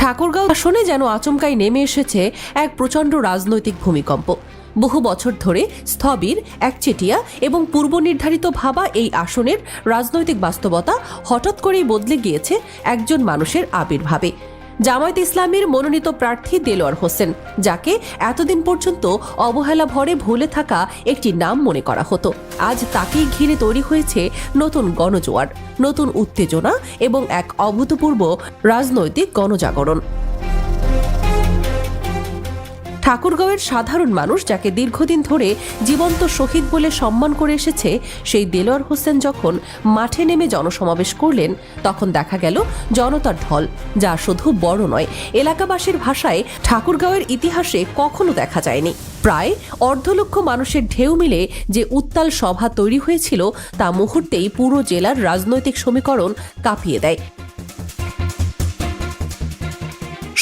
ঠাকুরগাঁও আসনে যেন আচমকাই নেমে এসেছে এক প্রচণ্ড রাজনৈতিক ভূমিকম্প। বহু বছর ধরে স্থবির, একচেটিয়া এবং পূর্ব নির্ধারিত ভাবা এই আসনের রাজনৈতিক বাস্তবতা হঠাৎ করেই বদলে গিয়েছে একজন মানুষের আবির্ভাবে। জামায়াত ইসলামের মনোনীত প্রার্থী দেলোয়ার হোসেন, যাকে এতদিন পর্যন্ত অবহেলা ভরে ভুলে থাকা একটি নাম মনে করা হতো। আজ তাকেই ঘিরে তৈরি হয়েছে নতুন গণজোয়ার, নতুন উত্তেজনা এবং এক অভূতপূর্ব রাজনৈতিক গণজাগরণ। ঠাকুরগাঁওয়ের সাধারণ মানুষ যাকে দীর্ঘদিন ধরে জীবন্ত শহীদ বলে সম্মান করে এসেছে, সেই দেলোয়ার হোসেন যখন মাঠে নেমে জনসমাবেশ করলেন, তখন দেখা গেল জনতার ঢল, যা শুধু বড় নয়, এলাকাবাসীর ভাষায় ঠাকুরগাঁওয়ের ইতিহাসে কখনো দেখা যায়নি। প্রায় অর্ধলক্ষ মানুষের ঢেউ মিলে যে উত্তাল সভা তৈরি হয়েছিল, তা মুহূর্তেই পুরো জেলার রাজনৈতিক সমীকরণ কাঁপিয়ে দেয়।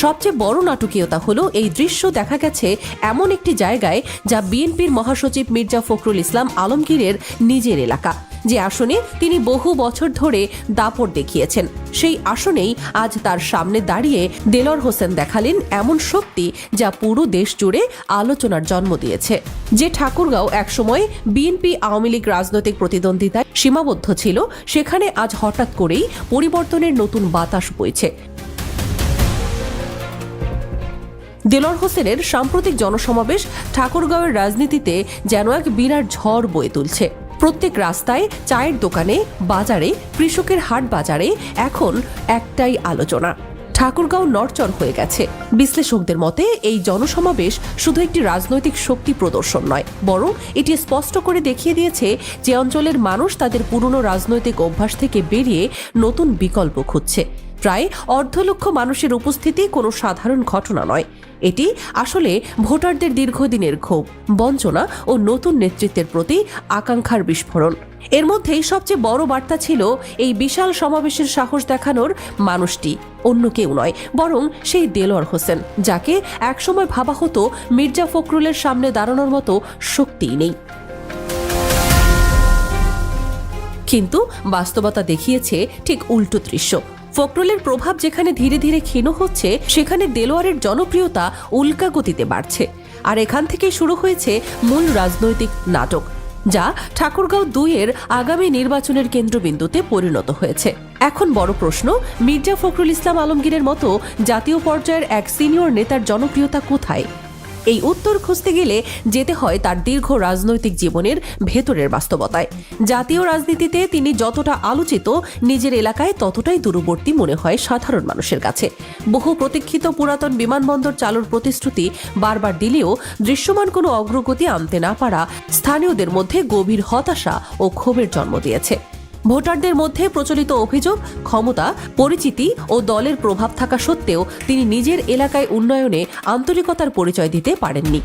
সবচেয়ে বড় নাটকীয়তা হলো এই দৃশ্য দেখা গেছে এমন একটি জায়গায় যা বিএনপির মহাসচিব মির্জা ফখরুল ইসলাম আলমগীরের নিজের এলাকা। যে আসনে তিনি বহু বছর ধরে দাপট দেখিয়েছেন। সেই আসনেই আজ তার সামনে দাঁড়িয়ে দেলর হোসেন দেখালেন এমন শক্তি যা পুরো দেশ জুড়ে আলোচনার জন্ম দিয়েছে। যে ঠাকুরগাঁও একসময় বিএনপি আওয়ামী লীগ রাজনৈতিক প্রতিদ্বন্দ্বিতায় সীমাবদ্ধ ছিল, সেখানে আজ হঠাৎ করেই পরিবর্তনের নতুন বাতাস বইছে। দেলর হোসেনের সাম্প্রতিক জনসমাবেশ ঠাকুরগাঁওয়ের রাজনীতিতে যেন এক বিরাট ঝড় বয়ে তুলছে। প্রত্যেক রাস্তায় চায়ের দোকানে, বাজারে, কৃষকের হাট বাজারে এখন একটাই আলোচনা। ঠাকুরগাঁও নড়চড় হয়ে গেছে। বিশ্লেষকদের মতে, এই জনসমাবেশ শুধু একটি রাজনৈতিক শক্তি প্রদর্শন নয়, বরং এটি স্পষ্ট করে দেখিয়ে দিয়েছে যে অঞ্চলের মানুষ তাদের পুরনো রাজনৈতিক অভ্যাস থেকে বেরিয়ে নতুন বিকল্প খুঁজছে। প্রায় অর্ধলক্ষ মানুষের উপস্থিতি কোনো সাধারণ ঘটনা নয়। এটি আসলে ভোটারদের দীর্ঘদিনের ক্ষোভ, বঞ্চনা ও নতুন নেতৃত্বের প্রতি আকাঙ্ক্ষার বিস্ফোরণ। এর মধ্যেই সবচেয়ে বড় বার্তা ছিল এই বিশাল সমাবেশের সাহস দেখানোর মানুষটি, অন্য কেউ নয়, বরং সেই দেলোয়ার হোসেন, যাকে একসময় ভাবা হতো মির্জা ফখরুলের সামনে দাঁড়ানোর মতো শক্তিই নেই। কিন্তু বাস্তবতা দেখিয়েছে ঠিক উল্টো দৃশ্য। ফখরুলের প্রভাব যেখানে ধীরে ধীরে ক্ষীণ হচ্ছে, সেখানে দেলোয়ারের জনপ্রিয়তা উল্কা গতিতে বাড়ছে। আর এখান থেকেই শুরু হয়েছে মূল রাজনৈতিক নাটক, যা ঠাকুরগাঁও দুইয়ের আগামী নির্বাচনের কেন্দ্রবিন্দুতে পরিণত হয়েছে। এখন বড় প্রশ্ন, মির্জা ফখরুল ইসলাম আলমগীরের মতো জাতীয় পর্যায়ের এক সিনিয়র নেতার জনপ্রিয়তা কোথায়? এই উত্তর খুঁজতে গেলে যেতে হয় তার দীর্ঘ রাজনৈতিক জীবনের ভেতরের বাস্তবতায়। জাতীয় রাজনীতিতে তিনি যতটা আলোচিত, নিজের এলাকায় ততটাই দূরবর্তী মনে হয় সাধারণ মানুষের কাছে। বহু প্রতীক্ষিত পুরাতন বিমানবন্দর চালুর প্রতিশ্রুতি বারবার দিলেও দৃশ্যমান কোনো অগ্রগতি আনতে না পারা স্থানীয়দের মধ্যে গভীর হতাশা ও ক্ষোভের জন্ম দিয়েছে। ভোটারদের মধ্যে প্রচলিত অভিযোগ, ক্ষমতা, পরিচিতি ও দলের প্রভাব থাকা সত্ত্বেও তিনি নিজের এলাকায় উন্নয়নে আন্তরিকতার পরিচয় দিতে পারেননি।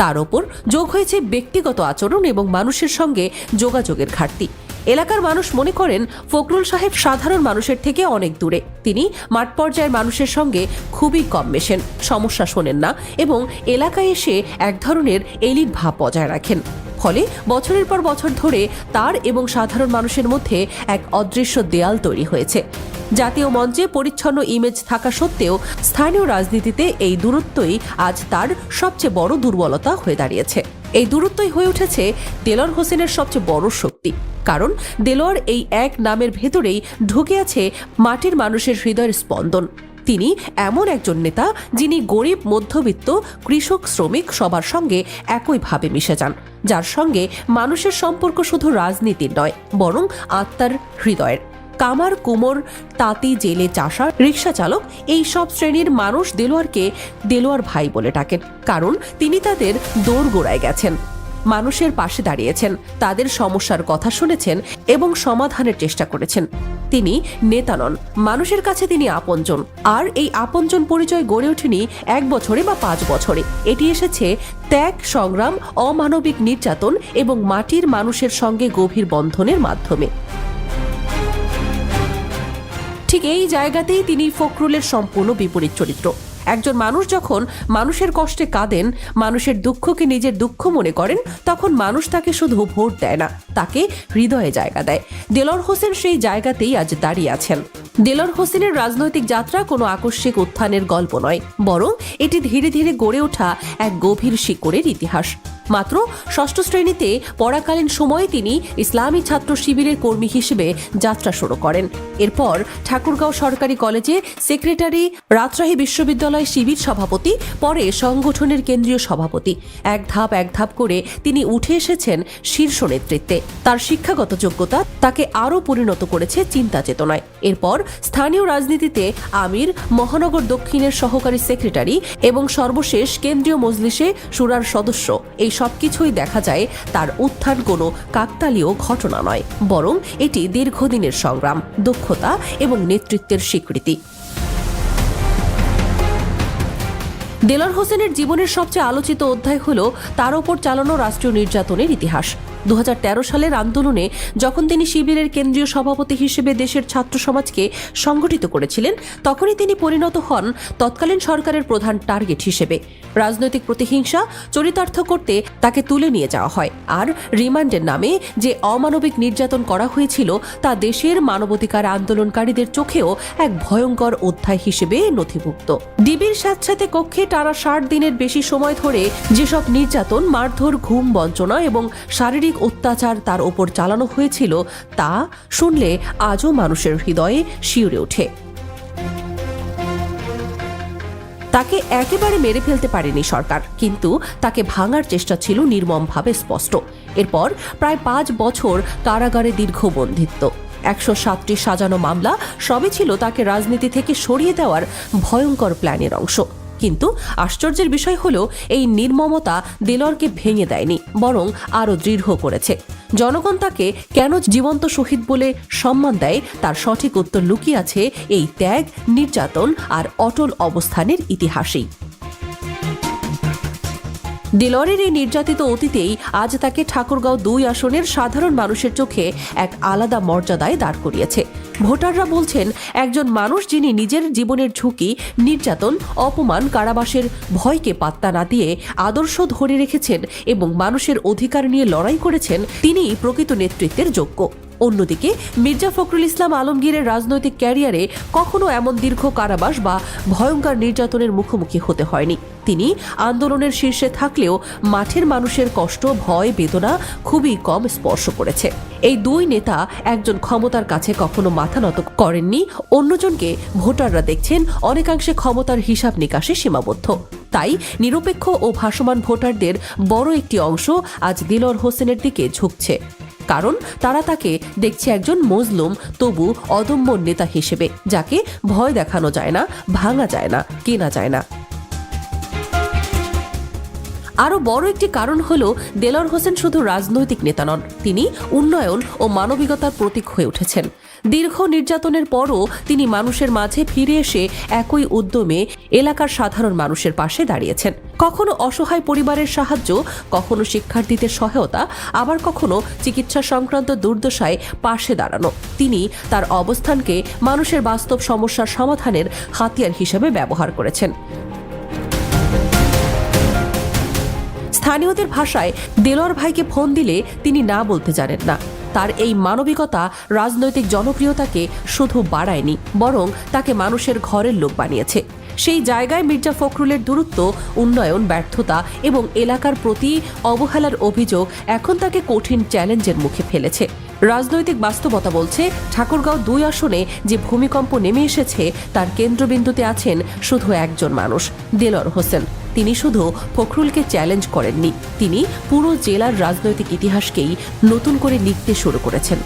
তার ওপর যোগ হয়েছে ব্যক্তিগত আচরণ এবং মানুষের সঙ্গে যোগাযোগের ঘাটতি। এলাকার মানুষ মনে করেন, ফখরুল সাহেব সাধারণ মানুষের থেকে অনেক দূরে। তিনি মাঠ পর্যায়ের মানুষের সঙ্গে খুবই কম মেশেন, সমস্যা শোনেন না এবং এলাকায় এসে এক ধরনের এলিট ভাব বজায় রাখেন। ফলে বছরের পর বছর ধরে তার এবং সাধারণ মানুষের মধ্যে এক অদৃশ্য দেয়াল তৈরি হয়েছে। জাতীয় মঞ্চে পরিচ্ছন্ন ইমেজ থাকা সত্ত্বেও স্থানীয় রাজনীতিতে এই দূরত্বই আজ তার সবচেয়ে বড় দুর্বলতা হয়ে দাঁড়িয়েছে। এই দূরত্বই হয়ে উঠেছে দেলোয়ার হোসেনের সবচেয়ে বড় শক্তি। কারণ দেলোয়ার এই এক নামের ভেতরেই ঢুকে আছে মাটির মানুষের হৃদয়ের স্পন্দন। তিনি এমন একজন নেতা যিনি গরিব, মধ্যবিত্ত, কৃষক, শ্রমিক সবার সঙ্গে একইভাবে মিশে যান। যার সঙ্গে মানুষের সম্পর্ক শুধু রাজনীতির নয়, বরং আত্মার হৃদয়ের। কামার, কুমোর, তাঁতি, জেলে চাষা রিক্সা চালক এই সব শ্রেণির মানুষ দেলোয়ারকে দেলোয়ার ভাই বলে ডাকেন, কারণ তিনি তাদের দৌড় গোড়ায় গেছেন, মানুষের পাশে দাঁড়িয়েছেন, তাদের সমস্যার কথা শুনেছেন এবং সমাধানের চেষ্টা করেছেন। তিনি নেতা নন মানুষের কাছে তিনি আপনজন। আর এই আপনজন পরিচয় গড়ে ওঠেনি এক বছরে বা পাঁচ বছরে। এটি এসেছে ত্যাগ, সংগ্রাম, অমানবিক নির্যাতন এবং মাটির মানুষের সঙ্গে গভীর বন্ধনের মাধ্যমে। ঠিক এই জায়গাতেই তিনি ফখরুলের সম্পূর্ণ বিপরীত চরিত্র। একজন মানুষ যখন মানুষের কষ্টে কাঁদেন, মানুষের দুঃখকে নিজের দুঃখ মনে করেন, তখন মানুষ তাকে শুধু ভোট দেয় না, তাকে হৃদয়ে জায়গা দেয়। দেলর হোসেন সেই জায়গাতেই আজ দাঁড়িয়ে আছেন। দেলর হোসেনের রাজনৈতিক যাত্রা কোনো আকস্মিক উত্থানের গল্প নয়, বরং এটি ধীরে ধীরে গড়ে ওঠা এক গভীর শিকড়ের ইতিহাস। মাত্র ষষ্ঠ শ্রেণীতে পড়াকালীন সময়ে তিনি ইসলামী ছাত্র শিবিরের কর্মী হিসেবে যাত্রা শুরু করেন। এরপর ঠাকুরগাঁও সরকারি কলেজে সেক্রেটারি, রাজশাহী বিশ্ববিদ্যালয় শিবির সভাপতি, পরে সংগঠনের কেন্দ্রীয় সভাপতি। এক ধাপ এক ধাপ করে তিনি উঠে এসেছেন শীর্ষ নেতৃত্বে। তার শিক্ষাগত যোগ্যতা তাকে আরও পরিণত করেছে চিন্তা চেতনায়। এরপর স্থানীয় রাজনীতিতে আমির, মহানগর দক্ষিণের সহকারী সেক্রেটারি এবং সর্বশেষ কেন্দ্রীয় মজলিসে সুরার সদস্য। এই সবকিছুই দেখা যায়, তার উত্থান কোনো কাকতালীয় ঘটনা নয়, বরং এটি দীর্ঘদিনের সংগ্রাম, দক্ষতা এবং নেতৃত্বের স্বীকৃতি। দেলার হোসেনের জীবনের সবচেয়ে আলোচিত অধ্যায় হল, তার ওপর চালানো রাষ্ট্রীয় নির্যাতনের ইতিহাস। দু হাজার তেরো সালের আন্দোলনে যখন তিনি শিবিরের কেন্দ্রীয় সভাপতি হিসেবে দেশের ছাত্র সমাজকে সংগঠিত করেছিলেন, তখনই তিনি পরিণত হন তৎকালীন সরকারের প্রধান টার্গেট হিসেবে। রাজনৈতিক প্রতিহিংসা, চরিতার্থ করতে তাকে তুলে নিয়ে যাওয়া হয়। আর রিমান্ডের নামে যে অমানবিক নির্যাতন করা হয়েছিল, তা দেশের মানবাধিকার আন্দোলনকারীদের চোখেও এক ভয়ঙ্কর অধ্যায় হিসেবে নথিভুক্ত। ডিবির স্যাঁতস্যাঁতে কক্ষে টানা ষাট দিনের বেশি সময় ধরে যেসব নির্যাতন, মারধর, ঘুম, বঞ্চনা এবং শারীরিক অত্যাচার তার ওপর চালানো হয়েছিল, তা শুনলে আজও মানুষের হৃদয়ে শিউরে ওঠে। তাকে একেবারে মেরে ফেলতে পারেনি সরকার, কিন্তু তাকে ভাঙার চেষ্টা ছিল নির্মমভাবে স্পষ্ট। এরপর প্রায় পাঁচ বছর কারাগারে দীর্ঘ বন্ধিত্ব। একশো সাতটি সাজানো মামলা, সবই ছিল তাকে রাজনীতি থেকে সরিয়ে দেওয়ার ভয়ঙ্কর প্ল্যানের অংশ। কিন্তু আশ্চর্যের বিষয় হলো, এই নির্মমতা দেলরকে ভেঙে দেয়নি, বরং আরও দৃঢ় করেছে। জনগণ তাকে কেন জীবন্ত শহীদ বলে সম্মান দেয়, তার সঠিক উত্তর লুকিয়ে আছে এই ত্যাগ, নির্যাতন আর অটল অবস্থানের ইতিহাসেই। দিলরের এই নির্যাতিত অতীতেই আজ তাকে ঠাকুরগাঁও দুই আসনের সাধারণ মানুষের চোখে এক আলাদা মর্যাদায় দাঁড় করিয়েছে। ভোটাররা বলছেন, একজন মানুষ যিনি নিজের জীবনের ঝুঁকি, নির্যাতন, অপমান কারাবাসের ভয়কে পাত্তা না দিয়ে আদর্শ ধরে রেখেছেন এবং মানুষের অধিকার নিয়ে লড়াই করেছেন, তিনিই প্রকৃত নেতৃত্বের যোগ্য। অন্যদিকে, মির্জা ফখরুল ইসলাম আলমগীরের রাজনৈতিক ক্যারিয়ারে কখনো এমন দীর্ঘ কারাবাস বা ভয়ঙ্কর নির্যাতনের মুখোমুখি হতে হয়নি। তিনি আন্দোলনের শীর্ষে থাকলেও মাঠের মানুষের কষ্ট, ভয়, বেদনা খুবই কম স্পর্শ করেছে। এই দুই নেতা একজন ক্ষমতার কাছে কখনো মাথা নত করেননি, অন্যজনকে ভোটাররা দেখছেন অনেকাংশে ক্ষমতার হিসাব নিকাশে সীমাবদ্ধ। তাই নিরপেক্ষ ও ভাসমান ভোটারদের বড় একটি অংশ আজ দিলর হোসেনের দিকে ঝুঁকছে। কারণ তারা তাকে দেখছে একজন মজলুম, তবু অদম্য নেতা হিসেবে, যাকে ভয় দেখানো যায় না, ভাঙা যায় না, কেনা যায় না। আরও বড় একটি কারণ হল দেলর হোসেন শুধু রাজনৈতিক নেতা নন, তিনি উন্নয়ন ও মানবিকতার প্রতীক হয়ে উঠেছেন। দীর্ঘ নির্যাতনের পরও তিনি মানুষের মাঝে ফিরে এসে একই উদ্যমে এলাকার সাধারণ মানুষের পাশে দাঁড়িয়েছেন। কখনো অসহায় পরিবারের সাহায্য, কখনো শিক্ষার্থীদের সহায়তা, আবার কখনো চিকিৎসা সংক্রান্ত দুর্দশায় পাশে দাঁড়ানো। তিনি তার অবস্থানকে মানুষের বাস্তব সমস্যার সমাধানের হাতিয়ার হিসেবে ব্যবহার করেছেন। স্থানীয়দের ভাষায় দেলোয়ার ভাইকে ফোন দিলে তিনি না বলতে জানেন না। তার এই মানবিকতা, রাজনৈতিক জনপ্রিয়তাকে শুধু বাড়ায়নি, বরং তাকে মানুষের ঘরের লোক বানিয়েছে। সেই জায়গায় মির্জা ফখরুলের দূরত্ব, উন্নয়ন, ব্যর্থতা এবং এলাকার প্রতি অবহেলার অভিযোগ এখন তাকে কঠিন চ্যালেঞ্জের মুখে ফেলেছে। রাজনৈতিক বাস্তবতা বলছে, ঠাকুরগাঁও দুই আসনে যে ভূমিকম্প নেমে এসেছে, তার কেন্দ্রবিন্দুতে আছেন শুধু একজন মানুষ দেলর হোসেন। তিনি শুধু ফখরুলকে চ্যালেঞ্জ করেননি, তিনি পুরো জেলার রাজনৈতিক ইতিহাসকেই নতুন করে লিখতে শুরু করেছেন।